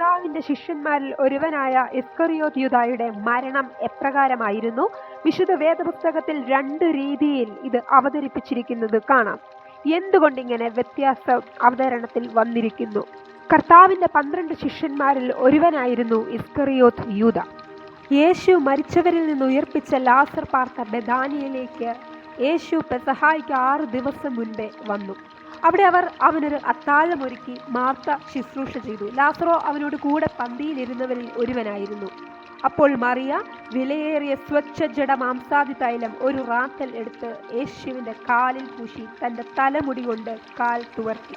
കർത്താവിന്റെ ശിഷ്യന്മാരിൽ ഒരുവനായ ഇസ്കറിയോത്ത് യുദായുടെ മരണം എപ്രകാരമായിരുന്നു? വിശുദ്ധ വേദപുസ്തകത്തിൽ രണ്ട് രീതിയിൽ ഇത് അവതരിപ്പിച്ചിരിക്കുന്നത് കാണാം. എന്തുകൊണ്ടിങ്ങനെ വ്യത്യാസ അവതരണത്തിൽ വന്നിരിക്കുന്നു? കർത്താവിന്റെ പന്ത്രണ്ട് ശിഷ്യന്മാരിൽ ഒരുവനായിരുന്നു ഇസ്കറിയോത്ത് യൂത. യേശു മരിച്ചവരിൽ നിന്ന് ഉയർപ്പിച്ച ലാസർ പാർത്ത ബദാനിയിലേക്ക് യേശു പെസഹായിക്ക് ആറ് ദിവസം മുൻപേ വന്നു. അവിടെ അവർ അവനൊരു അത്താഴമൊരുക്കി മാർത്ത ശുശ്രൂഷ ചെയ്തു. ലാസറോ അവനോട് കൂടെ പന്തിയിലിരുന്നവരിൽ ഒരുവനായിരുന്നു. അപ്പോൾ മറിയ വിലയേറിയ സ്വച്ഛ ജഡ മാംസാദി തൈലം ഒരു റാത്തൽ എടുത്ത് യേശുവിന്റെ കാലിൽ പൂശി തന്റെ തലമുടി കൊണ്ട് കാൽ തുവർത്തി.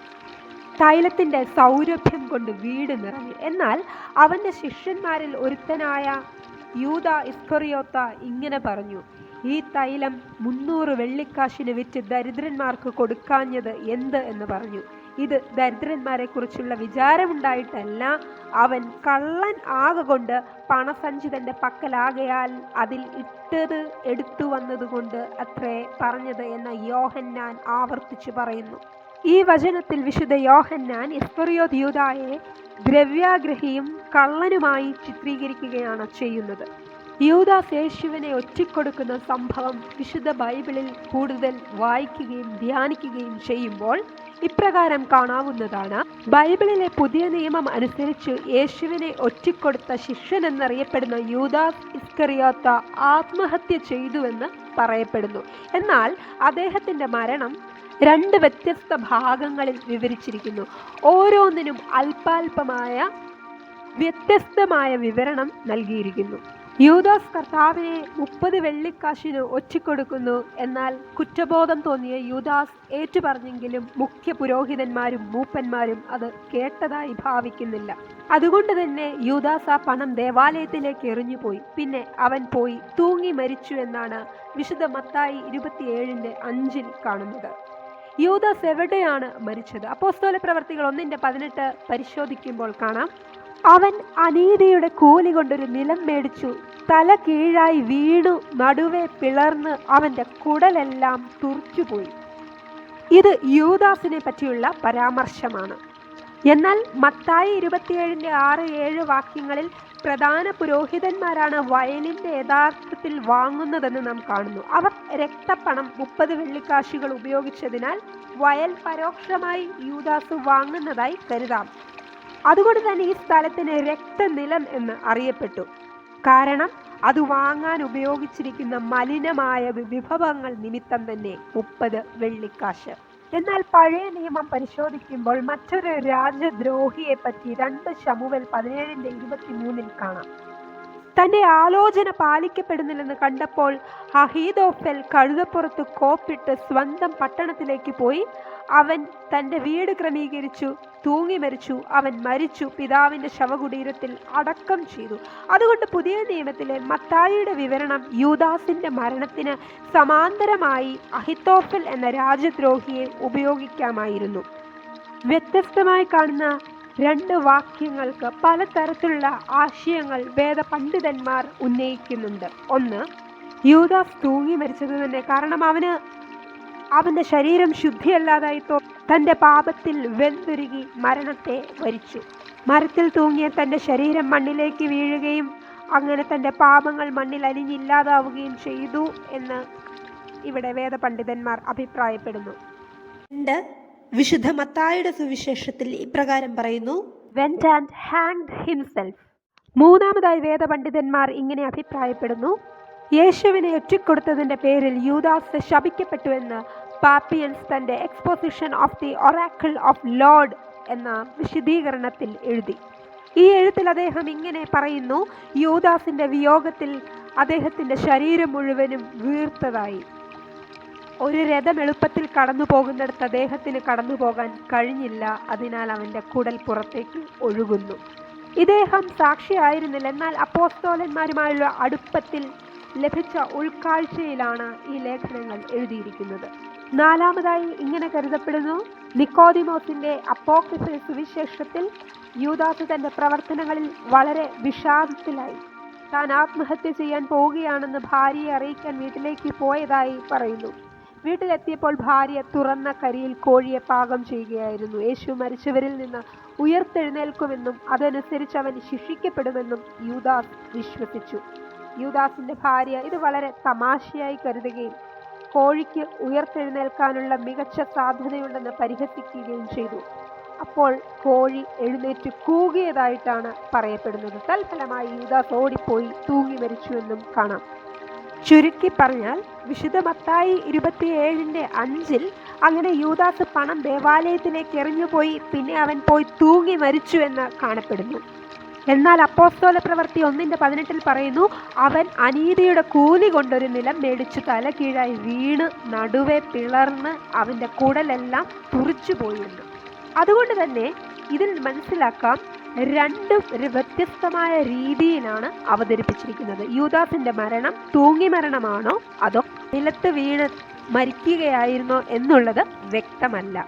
തൈലത്തിന്റെ സൗരഭ്യം കൊണ്ട് വീട് നിറഞ്ഞു. എന്നാൽ അവന്റെ ശിഷ്യന്മാരിൽ ഒരുത്തനായ യൂത ഇസ്കൊറിയോത്ത ഇങ്ങനെ പറഞ്ഞു ഈ തൈലം മുന്നൂറ് വെള്ളിക്കാശിന് വിറ്റ് ദരിദ്രന്മാർക്ക് കൊടുക്കാഞ്ഞത് എന്ത് എന്ന് പറഞ്ഞു. ഇത് ദരിദ്രന്മാരെ കുറിച്ചുള്ള വിചാരമുണ്ടായിട്ടല്ല. അവൻ കള്ളൻ ആകൊണ്ട് പണസഞ്ചി തന്റെ പക്കലാകയാൽ അതിൽ ഇട്ടത് എടുത്തു വന്നതുകൊണ്ട് അത്രേ പറഞ്ഞത് എന്ന യോഹന്നാൻ ആവർത്തിച്ചു പറയുന്നു. ഈ വചനത്തിൽ വിശുദ്ധ യോഹന്നാൻ ഇസ്പറിയോ ദ്യൂതായെ ദ്രവ്യാഗ്രഹിയും കള്ളനുമായി ചിത്രീകരിക്കുകയാണ് ചെയ്യുന്നത്. യൂദാസ് യേശുവിനെ ഒറ്റിക്കൊടുക്കുന്ന സംഭവം വിശുദ്ധ ബൈബിളിൽ കൂടുതൽ വായിക്കുകയും ധ്യാനിക്കുകയും ചെയ്യുമ്പോൾ ഇപ്രകാരം കാണാവുന്നതാണ്. ബൈബിളിലെ പുതിയ നിയമം അനുസരിച്ച് യേശുവിനെ ഒറ്റിക്കൊടുത്ത ശിഷ്യൻ എന്നറിയപ്പെടുന്ന യൂദാസ് ഇസ്കറിയാത്ത ആത്മഹത്യ ചെയ്തുവെന്ന് പറയപ്പെടുന്നു. എന്നാൽ അദ്ദേഹത്തിന്റെ മരണം രണ്ട് വ്യത്യസ്ത ഭാഗങ്ങളിൽ വിവരിച്ചിരിക്കുന്നു. ഓരോന്നിനും അല്പാൽപമായ വ്യത്യസ്തമായ വിവരണം നൽകിയിരിക്കുന്നു. യൂദാസ് കർത്താവിനെ മുപ്പത് വെള്ളിക്കാശിന് ഒറ്റിക്കൊടുക്കുന്നു എന്നാൽ കുറ്റബോധം തോന്നിയ യൂദാസ് ഏറ്റുപറഞ്ഞെങ്കിലും മുഖ്യ പുരോഹിതന്മാരും മൂപ്പന്മാരും അത് കേട്ടതായി ഭാവിക്കുന്നില്ല. അതുകൊണ്ട് തന്നെ യൂദാസ് ആ പണം ദേവാലയത്തിലേക്ക് എറിഞ്ഞുപോയി പിന്നെ അവൻ പോയി തൂങ്ങി മരിച്ചു എന്നാണ് വിശുദ്ധ മത്തായി ഇരുപത്തിയേഴിന്റെ അഞ്ചിൽ കാണുന്നത്. യൂദാസ് എവിടെയാണ് മരിച്ചത്? അപ്പോസ്തോല പ്രവർത്തികൾ ഒന്നിന്റെ പതിനെട്ട് പരിശോധിക്കുമ്പോൾ കാണാം. അവൻ അനീതിയുടെ കൂലി കൊണ്ടൊരു നിലം മേടിച്ചു. തല കീഴായി വീണു നടുവെ പിളർന്ന് അവന്റെ കുടലെല്ലാം തുറച്ചുപോയി ഇത് യൂദാസിനെ പറ്റിയുള്ള പരാമർശമാണ്. എന്നാൽ മത്തായി ഇരുപത്തിയേഴിന്റെ ആറ് ഏഴ് വാക്യങ്ങളിൽ പ്രധാന പുരോഹിതന്മാരാണ് വയലിന്റെ യഥാർത്ഥത്തിൽ വാങ്ങുന്നതെന്ന് നാം കാണുന്നു. അവർ രക്തപ്പണം മുപ്പത് വെള്ളിക്കാശികൾ ഉപയോഗിച്ചതിനാൽ വയൽ പരോക്ഷമായി യൂദാസ് വാങ്ങുന്നതായി കരുതാം. അതുകൊണ്ട് തന്നെ ഈ സ്ഥലത്തിന് രക്തനിലം എന്ന് അറിയപ്പെട്ടു. കാരണം അത് വാങ്ങാൻ ഉപയോഗിച്ചിരിക്കുന്ന മലിനമായ വിഭവങ്ങൾ നിമിത്തം തന്നെ മുപ്പത് വെള്ളിക്കാശ്. എന്നാൽ പഴയ നിയമം പരിശോധിക്കുമ്പോൾ മറ്റൊരു രാജദ്രോഹിയെ പറ്റി രണ്ട് ശമുവൽ പതിനേഴിന്റെ ഇരുപത്തിമൂന്നിൽ കാണാം. തന്റെ ആലോചന പാലിക്കപ്പെടുന്നില്ലെന്ന് കണ്ടപ്പോൾ ഹഹീദോഫൽ കഴുതപ്പുറത്ത് കോപ്പിട്ട് സ്വന്തം പട്ടണത്തിലേക്ക് പോയി. അവൻ തന്റെ വീട് ക്രമീകരിച്ചു തൂങ്ങി മരിച്ചു. അവൻ മരിച്ചു പിതാവിന്റെ ശവകുടീരത്തിൽ അടക്കം ചെയ്തു. അതുകൊണ്ട് പുതിയ നിയമത്തിലെ മത്തായിയുടെ വിവരണം യൂദാസിന്റെ മരണത്തിന് സമാന്തരമായി അഹിത്തോഫൽ എന്ന രാജദ്രോഹിയെ ഉപയോഗിക്കാമായിരുന്നു. വ്യത്യസ്തമായി കാണുന്ന രണ്ട് വാക്യങ്ങൾക്ക് പലതരത്തിലുള്ള ആശയങ്ങൾ വേദപണ്ഡിതന്മാർ ഉന്നയിക്കുന്നുണ്ട്. ഒന്ന് യൂദാസ് തൂങ്ങി മരിച്ചത് തന്നെ കാരണം അവന് അവന്റെ ശരീരം ശുദ്ധിയല്ലാതായിത്തോ തന്റെ പാപത്തിൽ വെന്തുരുകി മരണത്തെ വരിച്ചു. മരത്തിൽ തൂങ്ങിയ തന്റെ ശരീരം മണ്ണിലേക്ക് വീഴുകയും അങ്ങനെ തന്റെ പാപങ്ങൾ മണ്ണിൽ അലിഞ്ഞില്ലാതാവുകയും ചെയ്തു എന്ന് ഇവിടെ വേദപണ്ഡിതന്മാർ അഭിപ്രായപ്പെടുന്നു. രണ്ട് വിശുദ്ധ മത്തായുടെ സുവിശേഷത്തിൽ ഇപ്രകാരം പറയുന്നു. വെന്റ് ആൻഡ് ഹാങ്ഡ് ഹിംസെൽഫ് മൂന്നാമതായി വേദപണ്ഡിതന്മാർ ഇങ്ങനെ അഭിപ്രായപ്പെടുന്നു. യേശുവിനെ ഒറ്റിക്കൊടുത്തതിന്റെ പേരിൽ യൂദാസ് ശപിക്കപ്പെട്ടുവെന്ന് പാപ്പിയൻസ് തന്റെ exposition of the oracle of lord എന്ന വിശദീകരണത്തിൽ എഴുതി. ഈ എഴുത്തിൽ അദ്ദേഹം ഇങ്ങനെ പറയുന്നു യൂദാസിന്റെ വിയോഗത്തിൽ അദ്ദേഹത്തിന്റെ ശരീരം മുഴുവനും വീർത്തതായി. ഒരു രഥം എളുപ്പത്തിൽ കടന്നു പോകുന്നിടത്ത് അദ്ദേഹത്തിന് കടന്നു പോകാൻ കഴിഞ്ഞില്ല. അതിനാൽ അവന്റെ കുടൽ പുറത്തേക്ക് ഒഴുകുന്നു. ഇദ്ദേഹം സാക്ഷിയായിരുന്നില്ല. എന്നാൽ അപ്പോസ്തോലന്മാരുമായുള്ള അടുപ്പത്തിൽ ലഭിച്ച ഉൾക്കാഴ്ചയിലാണ് ഈ ലേഖനങ്ങൾ എഴുതിയിരിക്കുന്നത്. നാലാമതായി ഇങ്ങനെ കരുതപ്പെടുന്നു. നിക്കോദിമോസിന്റെ അപ്പോക്രിഫൽ സുവിശേഷത്തിൽ യൂദാസ് തന്റെ പ്രവർത്തനങ്ങളിൽ വളരെ വിഷാദത്തിലായി. താൻ ആത്മഹത്യ ചെയ്യാൻ പോവുകയാണെന്ന് ഭാര്യയെ അറിയിക്കാൻ വീട്ടിലേക്ക് പോയതായി പറയുന്നു. വീട്ടിലെത്തിയപ്പോൾ ഭാര്യ തുറന്ന കരിയിൽ കോഴിയെ പാകം ചെയ്യുകയായിരുന്നു. യേശു മരിച്ചവരിൽ നിന്ന് ഉയർത്തെഴുന്നേൽക്കുമെന്നും അതനുസരിച്ച് അവൻ ശിക്ഷിക്കപ്പെടുമെന്നും യൂദാസ് വിശ്വസിച്ചു. യൂദാസിന്റെ ഭാര്യ ഇത് വളരെ തമാശയായി കരുതുകയും കോഴിക്ക് ഉയർത്തെഴുന്നേൽക്കാനുള്ള മികച്ച സാധ്യതയുണ്ടെന്ന് പരിഹസിക്കുകയും ചെയ്തു. അപ്പോൾ കോഴി എഴുന്നേറ്റ് കൂകിയതായിട്ടാണ് പറയപ്പെടുന്നത്. തൽഫലമായി യൂദാസ് ഓടിപ്പോയി തൂങ്ങി മരിച്ചുവെന്നും കാണാം. ചുരുക്കി പറഞ്ഞാൽ വിശുദ്ധ മത്തായി ഇരുപത്തിയേഴിന്റെ അഞ്ചിൽ അങ്ങനെ യൂദാസ് പണം ദേവാലയത്തിലേക്ക് എറിഞ്ഞുപോയി പിന്നെ അവൻ പോയി തൂങ്ങി മരിച്ചു എന്ന് കാണപ്പെടുന്നു. എന്നാൽ അപ്പോസ്തോല പ്രവൃത്തി ഒന്നിന്റെ പതിനെട്ടിൽ പറയുന്നു അവൻ അനീതിയുടെ കൂലി കൊണ്ടൊരു നിലം മേടിച്ചു തല കീഴായി വീണ് നടുവെ പിളർന്ന് അവന്റെ കുടലെല്ലാം തുറിച്ചു പോയിരുന്നു അതുകൊണ്ട് തന്നെ ഇതിൽ മനസ്സിലാക്കാം രണ്ടും ഒരു വ്യത്യസ്തമായ രീതിയിലാണ് അവതരിപ്പിച്ചിരിക്കുന്നത്. യൂദാസിന്റെ മരണം തൂങ്ങി മരണമാണോ? അതോ നിലത്ത് വീണ് മരിക്കുകയായിരുന്നോ എന്നുള്ളത് വ്യക്തമല്ല.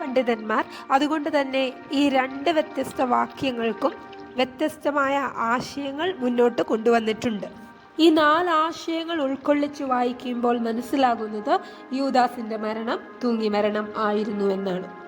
പണ്ഡിതന്മാർ അതുകൊണ്ട് തന്നെ ഈ രണ്ട് വ്യത്യസ്ത വാക്യങ്ങൾക്കും വ്യത്യസ്തമായ ആശയങ്ങൾ മുന്നോട്ട് കൊണ്ടുവന്നിട്ടുണ്ട്. ഈ നാല് ആശയങ്ങൾ ഉൾക്കൊള്ളിച്ച് വായിക്കുമ്പോൾ മനസ്സിലാകുന്നത് യൂദാസിന്റെ മരണം തൂങ്ങി മരണം ആയിരുന്നു എന്നാണ്.